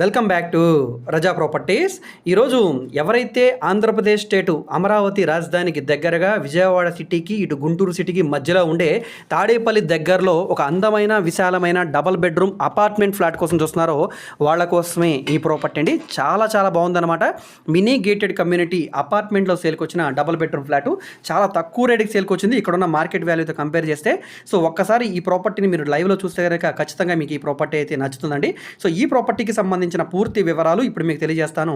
Welcome back to Raza properties. ఈరోజు ఎవరైతే ఆంధ్రప్రదేశ్ స్టేటు అమరావతి రాజధానికి దగ్గరగా విజయవాడ సిటీకి ఇటు గుంటూరు సిటీకి మధ్యలో ఉండే తాడేపల్లి దగ్గరలో ఒక అందమైన విశాలమైన డబల్ బెడ్రూమ్ అపార్ట్మెంట్ ఫ్లాట్ కోసం చూస్తున్నారో వాళ్ళ కోసమే ఈ ప్రాపర్టీ అండి. చాలా చాలా బాగుందన్నమాట. మినీ గేటెడ్ కమ్యూనిటీ అపార్ట్మెంట్లో సేల్కి వచ్చిన డబల్ బెడ్రూమ్ ఫ్లాట్. చాలా తక్కువ రేటుకి సేల్కి వచ్చింది. ఇక్కడ ఉన్న మార్కెట్ వాల్యూతో కంపేర్ చేస్తే సో ఒక్కసారి ఈ ప్రాపర్టీని మీరు లైవ్లో చూస్తే కనుక ఖచ్చితంగా మీకు ఈ ప్రాపర్టీ అయితే నచ్చుతుందండి. సో ఈ ప్రాపర్టీకి సంబంధించిన పూర్తి వివరాలు ఇప్పుడు మీకు తెలియజేస్తాను.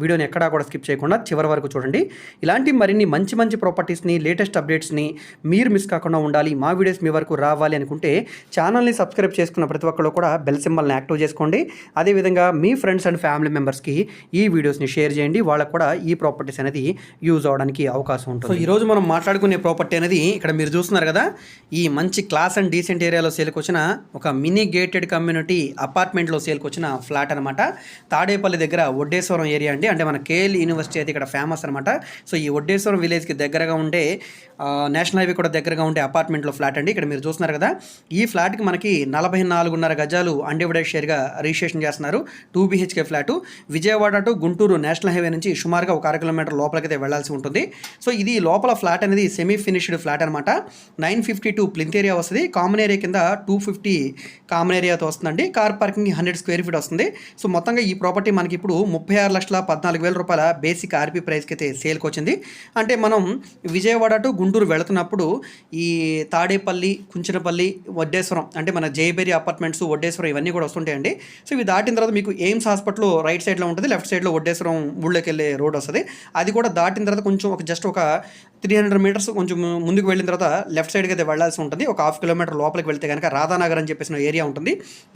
వీడియోని ఎక్కడా కూడా స్కిప్ చేయకుండా చివరి వరకు చూడండి. ఇలాంటి మరిన్ని మంచి మంచి ప్రాపర్టీస్ని లేటెస్ట్ అప్డేట్స్ని మీరు మిస్ కాకుండా ఉండాలి. మా వీడియోస్ మీ వరకు రావాలి అనుకుంటే ఛానల్ని సబ్స్క్రైబ్ చేసుకున్న ప్రతి ఒక్కరు కూడా బెల్ సింబల్ని యాక్టివ్ చేసుకోండి. అదేవిధంగా మీ ఫ్రెండ్స్ అండ్ ఫ్యామిలీ మెంబర్స్కి ఈ వీడియోస్ని షేర్ చేయండి. వాళ్ళకు కూడా ఈ ప్రాపర్టీస్ అనేది యూజ్ అవడానికి అవకాశం ఉంటుంది. సో ఈరోజు మనం మాట్లాడుకునే ప్రాపర్టీ అనేది ఇక్కడ మీరు చూస్తున్నారు కదా ఈ మంచి క్లాస్ అండ్ డీసెంట్ ఏరియాలో సేల్కి వచ్చిన ఒక మినీ గేటెడ్ కమ్యూనిటీ అపార్ట్మెంట్లో సేల్కి వచ్చిన ఫ్లాట్ అనమాట తాడేపల్లి దగ్గర వడ్డేశ్వరం ఏరియా అండి. అంటే మన కేఎల్ యూనివర్సిటీ అయితే ఇక్కడ ఫేమస్ అనమాట. సో ఈ వడ్డేశ్వరం విలేజ్కి దగ్గరగా ఉండే నేషనల్ హైవే కూడా దగ్గరగా ఉండే అపార్ట్మెంట్లో ఫ్లాట్ అండి. ఇక్కడ మీరు చూస్తున్నారు కదా ఈ ఫ్లాట్కి మనకి నలభై నాలుగున్నర గజాలు అన్డివైడెడ్ షేర్గా రిజిస్ట్రేషన్ చేస్తున్నారు. Two BHK flat. Vijayawada to Guntur national highway నుంచి సుమారుగా ఒక అర కిలోమీటర్ లోపలికైతే వెళ్ళాల్సి ఉంటుంది. సో ఇది లోపల ఫ్లాట్ అనేది సెమీ ఫినిష్డ్ ఫ్లాట్ అనమాట. Nine fifty two plinth area వస్తుంది. కామన్ ఏరియా కింద టూ ఫిఫ్టీ కామన్ ఏరియాతో వస్తుందండి. Car parking hundred square feet వస్తుంది. సో మొత్తంగా ఈ ప్రాపర్టీ మనకి ఇప్పుడు ముప్పై ఆరు లక్షల పద్నాలుగు వేల రూపాయల బేసిక్ ఆర్పీ ప్రైస్కి అయితే సేల్కి వచ్చింది అంటే మనం విజయవాడ టు గుంటూరు వెళుతున్నప్పుడు ఈ తాడేపల్లి కుంచనపల్లి వడ్డేశ్వరం అంటే మన జయబేరి అపార్ట్మెంట్స్ వడ్డేశ్వరం ఇవన్నీ కూడా వస్తుంటాయండి. సో ఇవి దాటిన తర్వాత మీకు ఎయిమ్స్ హాస్పిటల్ రైట్ సైడ్లో ఉంటుంది లెఫ్ట్ సైడ్లో వడ్డేశ్వరం ఊళ్ళోకి వెళ్ళే రోడ్ వస్తుంది. అది కూడా దాటిన తర్వాత కొంచెం ఒక జస్ట్ ఒక త్రీ హండ్రెడ్ మీటర్స్ కొంచెం ముందుకు వెళ్ళిన తర్వాత లెఫ్ట్ సైడ్కి అయితే వెళ్ళాల్సి ఉంటుంది. ఒక హాఫ్ కిలోమీటర్ లోపలికి వెళ్తే కనుక రాధానగర్ అని చెప్పేసిన ఏరియా ఉంటుంది.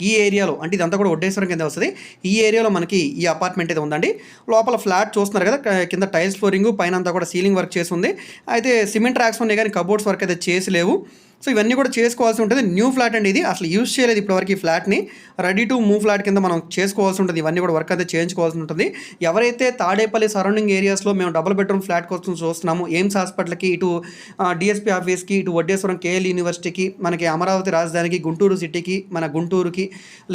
ఈ ఏరియాలో అంటే ఇదంతా కూడా ఒడ్డేశ్వరం కింద వస్తుంది. ఈ ఏరియాలో మనకి ఈ అపార్ట్మెంట్ అయితే ఉందండి. లోపల ఫ్లాట్ చూస్తున్నారు కదా కింద టైల్స్ ఫ్లోరింగ్ పైన అంతా కూడా సీలింగ్ వర్క్ చేసి ఉంది. అయితే సిమెంట్ ట్రాక్స్ ఉన్నాయి కానీ కబోర్డ్స్ వర్క్ అయితే చేసి లేవు. సో ఇవన్నీ కూడా చేసుకోవాల్సి ఉంటుంది. న్యూ ఫ్లాట్ అండి ఇది. అసలు యూజ్ చేయలేదు ఇప్పటివరకు ఈ ఫ్లాట్ని రెడీ టు మూవ్ ఫ్లాట్ కింద మనం చేసుకోవాల్సి ఉంటుంది. ఇవన్నీ కూడా వర్క్ అయితే చేయించుకోవాల్సి ఉంటుంది. ఎవరైతే తాడేపల్లి సరౌండింగ్ ఏరియాస్లో మేము డబుల్ బెడ్రూమ్ ఫ్లాట్ కోసం చూస్తున్నాము ఎయిమ్స్ హాస్పిటల్కి ఇటు డిఎస్పీ ఆఫీస్కి ఇటు వడ్డేశ్వరం కేఎల్ యూనివర్సిటీకి మనకి అమరావతి రాజధానికి గుంటూరు సిటీకి మన గుంటూరుకి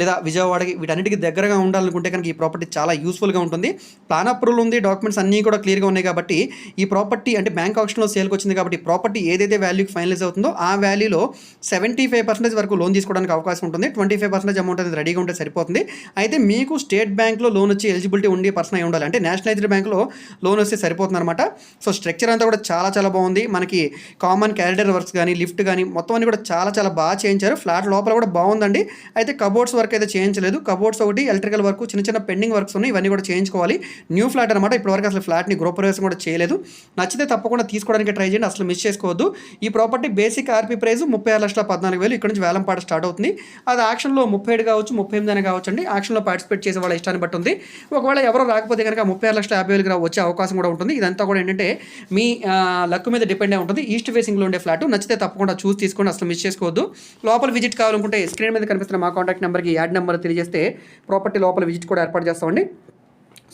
లేదా విజయవాడకి వీటన్నిటికి దగ్గరగా ఉండాలనుకుంటే కనుక ఈ ప్రాపర్టీ చాలా యూస్ఫుల్గా ఉంటుంది. ప్లాన్ అప్రూవల్ ఉంది. డాక్యుమెంట్స్ అన్నీ కూడా క్లియర్గా ఉన్నాయి కాబట్టి ఈ ప్రాపర్టీ అంటే బ్యాంక్ ఆప్షన్లో సేల్కి వచ్చింది కాబట్టి ప్రాపర్టీ ఏదైతే వాల్యూకి ఫైనలైజ్ అవుతుందో ఆ వాల్యూలో సెవెంటీ ఫైవ్ పర్సెంటేజ్ వరకు లోన్ తీసుకోవడానికి అవకాశం ఉంటుంది. ట్వంటీ ఫైవ్ పర్సెంటేజ్ అమౌంట్ అనేది రెడీగా ఉంటే సరిపోతుంది. అయితే మీకు స్టేట్ బ్యాంక్లో లోన్ వచ్చి ఎలిజిబిలిటీ ఉండే పర్సన్ అయి ఉండాలి. అంటే నేషనలైజ్డ్ బ్యాంక్లో లోన్ వస్తే సరిపోతుంది అనమాట సో స్ట్రక్చర్ అంతా కూడా చాలా చాలా బాగుంది. మనకి కామన్ క్యారిడర్ వర్క్స్ కానీ లిఫ్ట్ కానీ మొత్తం అన్ని కూడా చాలా చాలా బాగా చేయించారు. ఫ్లాట్ లోపల కూడా బాగుందండి. అయితే కబోర్డ్స్ వర్క్ అయితే చేయించలేదు. కబోర్డ్స్ ఒకటి ఎలక్ట్రికల్ వర్క్ చిన్న చిన్న పెండింగ్ వర్క్స్ ఉన్నాయి. ఇవన్నీ కూడా చేయించుకోవాలి. న్యూ ఫ్లాట్ అనమాట ఇప్పటివరకు అసలు ఫ్లాట్ని గృహప్రవేశం కూడా చేయలేదు. నచ్చితే తప్పకుండా తీసుకోవడానికి ట్రై చేయండి. అసలు మిస్ చేసుకోవద్దు. ఈ ప్రాపర్టీ బేసిక్ ఆర్పీ ప్రైస్ ముప్పై ఆరు లక్షల పద్నాలుగు వేలు. ఇక్కడ నుంచి వేలంపాట స్టార్ట్ అవుతుంది. అది ఆక్షన్లో ముప్పై ఏడు కావచ్చు ముప్పై ఎనిమిది అని కావచ్చు అండి. ఆక్షన్లో పార్టిసిపేట్ చేసే వాళ్ళ ఇష్టాన్ని బట్టి ఉంది. ఒకవేళ ఎవరో రాకపోతే కనుక ముప్పై ఆరు లక్షల యాభై వేలకు వచ్చే అవకాశం కూడా ఉంటుంది. ఇదంతా కూడా ఏంటంటే మీ లక్ మీద డిపెండ్ అయి ఉంటుంది. ఈస్ట్ ఫేసింగ్లో ఉండే ఫ్లాట్. నచ్చితే తప్పకుండా చూసి తీసుకోండి. అసలు మిస్ చేసుకోవద్దు. లోపల విజిట్ కావాలనుకుంటే స్క్రీన్ మీద కనిపిస్తున్న మా కాంటాక్ట్ నెంబర్కి యాడ్ నెంబర్ తెలియజేస్తే ప్రాపర్టీ లోపల విజిట్ కూడా ఏర్పాటు చేస్తామండి.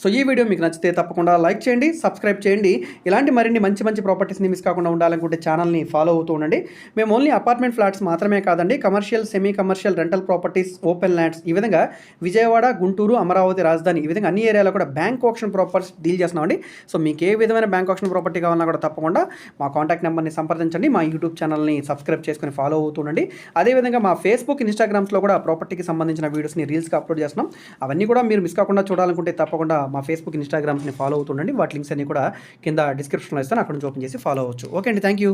సో ఈ వీడియో మీకు నచ్చితే తప్పకుండా లైక్ చేయండి సబ్స్క్రైబ్ చేయండి. ఇలాంటి మరిన్ని మంచి మంచి ప్రాపర్టీస్ని మిస్ కాకుండా ఉండాలనుకుంటే ఛానల్ని ఫాలో అవుతూ ఉండండి. మేము ఓన్లీ అపార్ట్మెంట్ ఫ్లాట్స్ మాత్రమే కాదండి commercial semi commercial rental properties open lands ఈ విధంగా విజయవాడ గుంటూరు అమరావతి రాజధాని ఈ విధంగా అన్ని ఏరియాలో కూడా బ్యాంక్ ఆప్షన్ ప్రాపర్టీస్ డీల్ చేస్తున్నామండి. సో మీకు ఏ విధమైన బ్యాంక్ ఆప్షన్ ప్రాపర్టీ కావాలన్నా కూడా తప్పకుండా మా కాంటాక్ట్ నెంబర్ని సంప్రదించండి మా యూట్యూబ్ ఛానల్ని సబ్స్క్రైబ్ చేసుకుని ఫాలో అవుతుండండి అదేవిధంగా మా ఫేస్బుక్ ఇన్స్టాగ్రామ్స్లో కూడా ప్రాపర్టీకి సంబంధించిన వీడియోస్ని రీల్స్గా అప్లోడ్ చేస్తున్నాం. అవన్నీ కూడా మీరు మిస్ కాకుండా చూడాలనుకుంటే తప్పకుండా మా ఫేస్బుక్ ఇన్స్టాగ్రామ్స్ని ఫాలో అవుతుండండి. వాటి లింక్స్ అన్ని కూడా కింద డిస్క్రిప్షన్లో ఇస్తాను. అక్కడ నుంచి ఓపెన్ చేసి ఫాలో అవ్వచ్చు. ఓకే అండి. Thank you